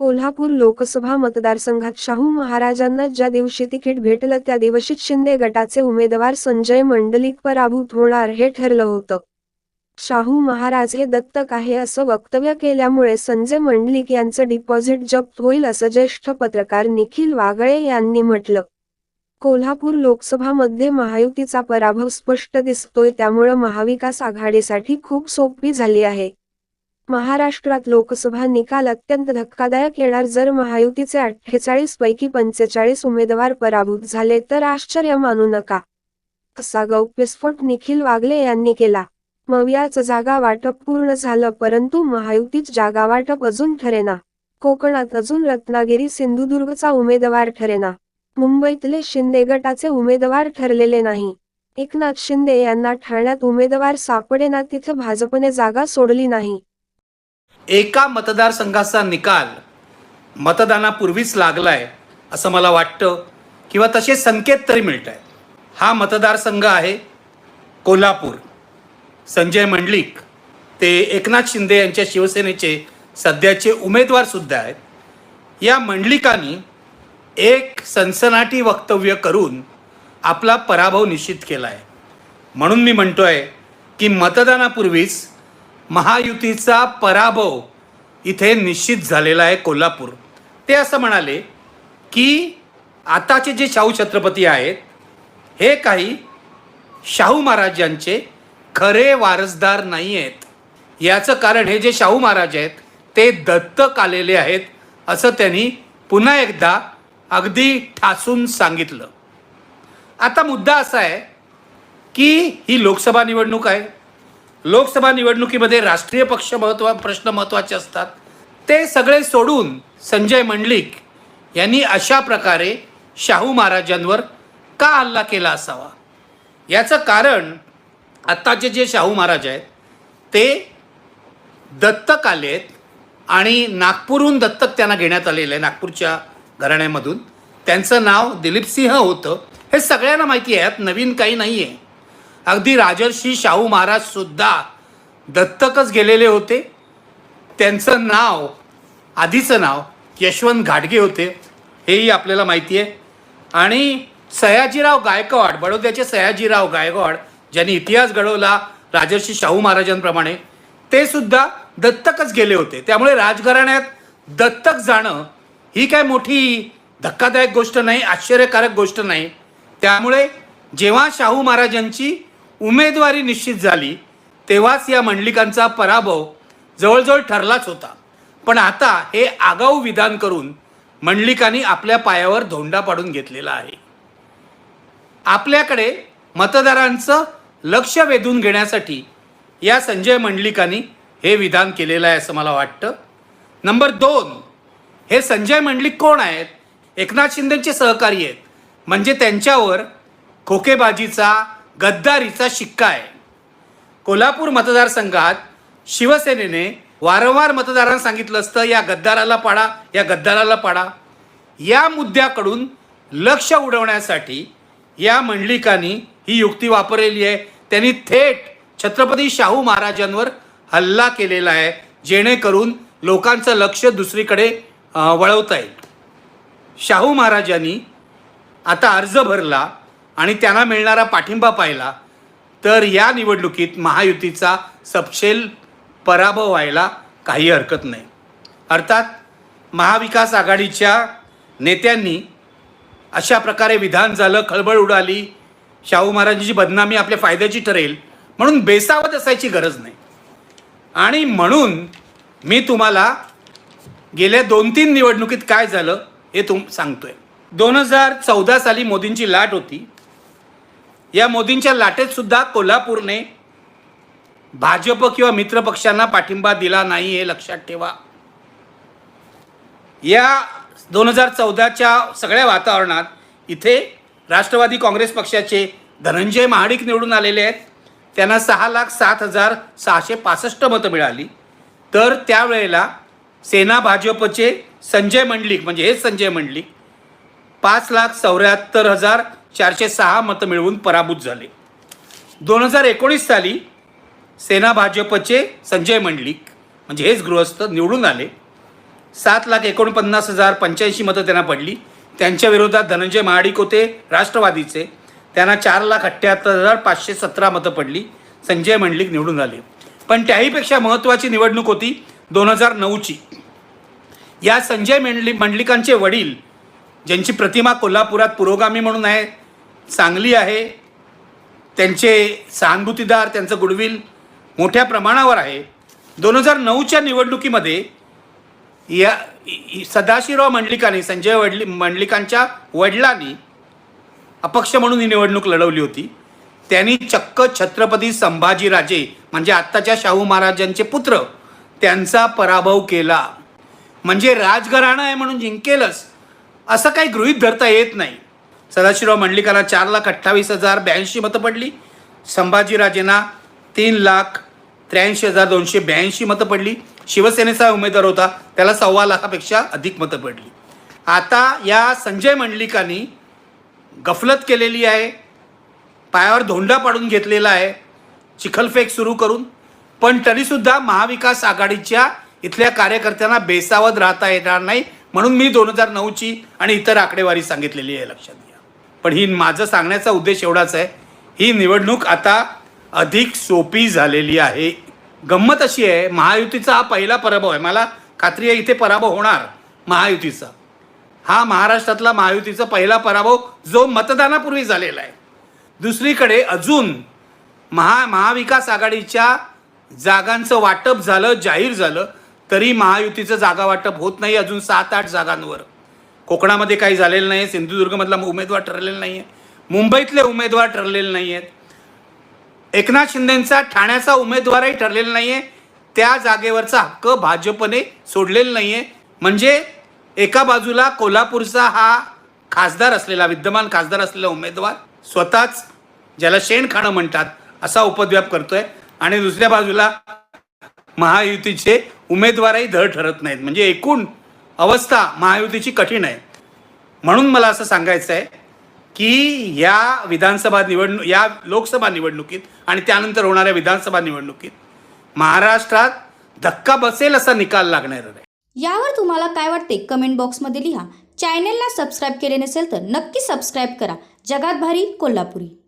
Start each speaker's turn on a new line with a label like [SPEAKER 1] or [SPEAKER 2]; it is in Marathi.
[SPEAKER 1] कोल्हापूर लोकसभा मतदारसंघात शाहू महाराजांना ज्या दिवशी तिकीट भेटलं त्या दिवशीच शिंदे गटाचे उमेदवार संजय मंडलिक पराभूत होणार हे ठरलं होतं. शाहू महाराज हे दत्तक आहे असं वक्तव्य केल्यामुळे संजय मंडलिक यांचं डिपॉझिट जप्त होईल असं ज्येष्ठ पत्रकार निखिल वागळे यांनी म्हटलं. कोल्हापूर लोकसभामध्ये महायुतीचा पराभव स्पष्ट दिसतोय त्यामुळं महाविकास आघाडीसाठी खूप सोपी झाली आहे. महाराष्ट्रात लोकसभा निकाल अत्यंत धक्कादायक येणार. जर महायुतीचे अठ्ठेचाळीस पैकी पंचेचाळीस उमेदवार पराभूत झाले तर आश्चर्य मानू नका. असा गौप्यस्फोट निखिल वागले यांनी केला. मवियाचं जागा वाटप पूर्ण झालं परंतु महायुतीत जागा वाटप अजून ठरेना. कोकणात अजून रत्नागिरी सिंधुदुर्गचा उमेदवार ठरेना. मुंबईतले शिंदे गटाचे उमेदवार ठरलेले नाही. एकनाथ शिंदे यांना ठाण्यात उमेदवार सापडेना तिथं भाजपने जागा सोडली नाही.
[SPEAKER 2] एका मतदारसंघाचा निकाल मतदानापूर्वीच लागलाय असं मला वाटतं किंवा तसे संकेत तरी मिळत आहेत हा मतदारसंघ आहे कोल्हापूर. संजय मंडलिक ते एकनाथ शिंदे यांच्या शिवसेनेचे सध्याचे उमेदवारसुद्धा आहेत. या मंडलिकांनी एक सनसनाटी वक्तव्य करून आपला पराभव निश्चित केला आहे म्हणून मी म्हणतो आहे की मतदानापूर्वीच महायुतीचा पराभव इथे निश्चित झालेला आहे कोल्हापूर. ते असं म्हणाले की आताचे जे शाहू छत्रपती आहेत हे काही शाहू महाराजांचे खरे वारसदार नाही आहेत याचं कारण हे जे शाहू महाराज आहेत ते दत्तक आलेले आहेत असं त्यांनी पुन्हा एकदा अगदी ठासून सांगितलं. आता मुद्दा असा आहे की ही लोकसभा निवडणूक आहे. लोकसभा निवडणुकीमध्ये राष्ट्रीय पक्ष महत्वा प्रश्न महत्त्वाचे असतात. ते सगळे सोडून संजय मंडलिक यांनी अशा प्रकारे शाहू महाराजांवर का हल्ला केला असावा? याचं कारण आत्ताचे जे शाहू महाराज आहेत ते दत्तक आले आहेत आणि नागपूरहून दत्तक त्यांना घेण्यात आलेलं आहे नागपूरच्या घराण्यामधून. त्यांचं नाव दिलीपसिंह होतं. हे सगळ्यांना माहिती आहे यात नवीन काही नाही आहे अगदी राजर्षी शाहू महाराज सुद्धा दत्तकच गेलेले होते. त्यांचं नाव आधीचं नाव यशवंत घाटगे होते. हेही आपल्याला माहिती आहे. आणि सयाजीराव गायकवाड बडोद्याचे सयाजीराव गायकवाड ज्यांनी इतिहास घडवला राजर्षी शाहू महाराजांप्रमाणे ते सुद्धा दत्तकच गेले होते. त्यामुळे राजघराण्यात दत्तक जाणं ही काय मोठी धक्कादायक गोष्ट नाही आश्चर्यकारक गोष्ट नाही. त्यामुळे जेव्हा शाहू महाराजांची उमेदवारी निश्चित झाली तेव्हाच या मंडलिकांचा पराभव जवळजवळ ठरलाच होता. पण आता हे आगाऊ विधान करून मंडलिकांनी आपल्या पायावर धोंडा पाडून घेतलेला आहे. आपल्याकडे मतदारांचं लक्ष वेधून घेण्यासाठी या संजय मंडलिकांनी हे विधान केलेलं आहे असं मला वाटतं. नंबर दोन हे संजय मंडलिक कोण आहेत? एकनाथ शिंदेचे सहकारी आहेत. म्हणजे त्यांच्यावर खोकेबाजीचा गद्दारीचा शिक्का आहे. कोल्हापूर मतदारसंघात शिवसेनेने वारंवार मतदारांना सांगितलं असतं या गद्दाराला पाडा या गद्दाराला पाडा. या मुद्द्याकडून लक्ष उडवण्यासाठी या मंडलिकांनी ही युक्ती वापरलेली आहे. त्यांनी थेट छत्रपती शाहू महाराजांवर हल्ला केलेला आहे जेणेकरून लोकांचं लक्ष दुसरीकडे वळवता येईल. शाहू महाराजांनी आता अर्ज भरला. आणि त्यांना मिळणारा पाठिंबा पाहिला तर या निवडणुकीत महायुतीचा सपशेल पराभव व्हायला काही हरकत नाही. अर्थात महाविकास आघाडीच्या नेत्यांनी अशा प्रकारे विधान झालं खळबळ उडाली शाहू महाराजांची बदनामी आपल्या फायद्याची ठरेल म्हणून बेसावत असायची गरज नाही. आणि म्हणून मी तुम्हाला गेल्या दोन तीन निवडणुकीत काय झालं हे तुम सांगतोय. दोन हजार चौदा साली मोदींची लाट होती. या मोदींच्या लाटेत सुद्धा कोल्हापूरने भाजप किंवा मित्रपक्षांना पाठिंबा दिला नाही हे लक्षात ठेवा. या दोन हजार चौदाच्या सगळ्या वातावरणात इथे राष्ट्रवादी काँग्रेस पक्षाचे धनंजय महाडिक निवडून आलेले आहेत. त्यांना सहा लाख सात हजार सहाशे पासष्ट मतं मिळाली. तर त्यावेळेला सेना भाजपचे संजय मंडलिक म्हणजे हेच संजय मंडलिक पाच लाख चौऱ्याहत्तर हजार चारशे सहा मतं मिळवून पराभूत झाले. दोन हजार एकोणीस साली सेना भाजपचे संजय मंडलिक म्हणजे हेच गृहस्थ निवडून आले. सात लाख एकोणपन्नास हजार पंच्याऐंशी मतं त्यांना पडली. त्यांच्या विरोधात धनंजय महाडिक होते राष्ट्रवादीचे. त्यांना चार लाख अठ्ठ्याहत्तर हजार पाचशे सतरा मतं पडली. संजय मंडलिक निवडून आले. पण त्याहीपेक्षा महत्त्वाची निवडणूक होती दोन हजार नऊची. या संजय मंडली मंडलिकांचे वडील ज्यांची प्रतिमा कोल्हापुरात पुरोगामी म्हणून आहे चांगली आहे त्यांचे सहानुभूतीदार त्यांचं गुडविल मोठ्या प्रमाणावर आहे. दोन हजार नऊच्या निवडणुकीमध्ये या सदाशिवराव मंडलिकांनी संजय वडली मंडलिकांच्या वडिलांनी अपक्ष म्हणून ही निवडणूक लढवली होती. त्यांनी चक्क छत्रपती संभाजीराजे म्हणजे आत्ताच्या शाहू महाराजांचे पुत्र त्यांचा पराभव केला. म्हणजे राजघराणं आहे म्हणून जिंकेलच. असं काही गृहित धरता येत नाही. सदाशिवराव मंडलिकांना चार लाख अठ्ठावीस हजार ब्याऐंशी मतं पडली. संभाजीराजेंना तीन लाख त्र्याऐंशी हजार दोनशे ब्याऐंशी मतं पडली. शिवसेनेचा उमेदवार होता त्याला सव्वा लाखापेक्षा अधिक मतं पडली. आता या संजय मंडलिकांनी गफलत केलेली आहे पायावर धोंडा पाडून घेतलेला आहे चिखलफेक सुरू करून. पण तरीसुद्धा महाविकास आघाडीच्या इथल्या कार्यकर्त्यांना बेसावत राहता येणार नाही. म्हणून मी दोन हजार नऊची आणि इतर आकडेवारी सांगितलेली आहे लक्षात घ्या. पण ही माझं सांगण्याचा उद्देश एवढाच आहे ही निवडणूक आता अधिक सोपी झालेली आहे. गंमत अशी आहे महायुतीचा हा पहिला पराभव आहे. मला खात्री आहे इथे पराभव होणार महायुतीचा. हा महाराष्ट्रातला महायुतीचा पहिला पराभव जो मतदानापूर्वी झालेला आहे. दुसरीकडे अजून महा महाविकास आघाडीच्या जागांचं वाटप झालं जाहीर झालं तरी महायुतीचं जागा वाटप होत नाही अजून सात आठ जागांवर. कोकणामध्ये काही झालेलं नाही आहे सिंधुदुर्गमधला उमेदवार ठरलेला नाही आहे मुंबईतले उमेदवार ठरलेले नाही आहेत एकनाथ शिंदेंचा ठाण्याचा उमेदवारही ठरलेला नाही आहे त्या जागेवरचा हक्क भाजपने सोडलेला नाही आहे म्हणजे एका बाजूला कोल्हापूरचा हा खासदार असलेला विद्यमान खासदार असलेला उमेदवार स्वतःच ज्याला शेण खाणं म्हणतात असा उपद्व्याप करतोय. आणि दुसऱ्या बाजूला महायुतीचे उमेदवारही धड ठरत नाहीत. म्हणजे एकूण अवस्था महायुतीची कठीण आहे. म्हणून मला असं सांगायचं आहे की या विधानसभा निवडणूक या लोकसभा निवडणुकीत आणि त्यानंतर होणाऱ्या विधानसभा निवडणुकीत महाराष्ट्रात धक्का बसेल असा निकाल लागणार आहे.
[SPEAKER 3] यावर तुम्हाला काय वाटते? कमेंट बॉक्समध्ये लिहा. चॅनेलला सबस्क्राईब केले नसेल तर नक्की सबस्क्राईब करा. जगात भारी कोल्हापुरी.